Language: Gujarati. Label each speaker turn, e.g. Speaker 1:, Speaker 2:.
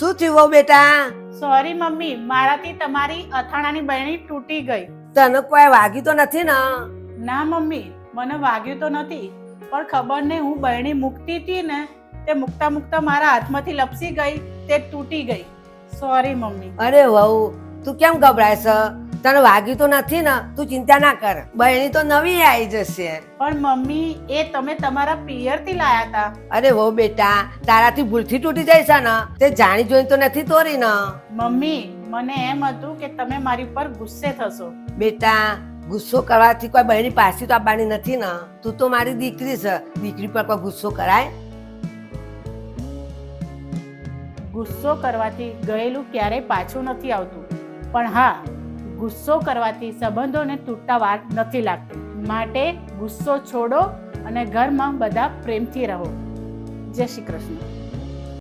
Speaker 1: શું થયું બેટા?
Speaker 2: Sorry mummy. મારાથી તમારી અથાણાની બહેણી તૂટી ગઈ.
Speaker 1: તને કોઈ વાગ્યું તો નથી ને?
Speaker 2: ના મમ્મી. મને વાગ્યું તો નથી. પણ ખબર નહીં હું બહેણી મૂકતી હતી ને તે મૂકતા મૂકતા મારા હાથમાંથી લપસી ગઈ તે તૂટી ગઈ. Sorry mummy.
Speaker 1: અરે વહુ તું કેમ ગભરાય છે? તને વાગ્યું તો નથી ને તું ચિંતા ના કર. બહેણી તો નવી આવી જશે.
Speaker 2: પણ મમ્મી એ તમે તમારા પિયરથી લાયા હતા
Speaker 1: અરે વહુ બેટા તારાથી ભૂલથી તૂટી જાય છે ને તે જાણી જોઈને તો નથી તોરી ને.
Speaker 2: મમ્મી મને એમ હતું કે તમે મારી પર ગુસ્સે થશો.
Speaker 1: બેટા ગુસ્સો કરવાથી કોઈ બહેની પાછી તો આપવાની નથી ને. તું તો મારી દીકરી છે દીકરી પર કોઈ ગુસ્સો કરાય?
Speaker 2: ગુસ્સો કરવાથી ગયેલું ક્યારેય પાછું નથી આવતું. પણ હા ગુસ્સો કરવાથી સંબંધોને તૂટતા વાર નથી લાગતી. માટે ગુસ્સો છોડો અને ઘરમાં બધા પ્રેમથી રહો. જય શ્રી કૃષ્ણ.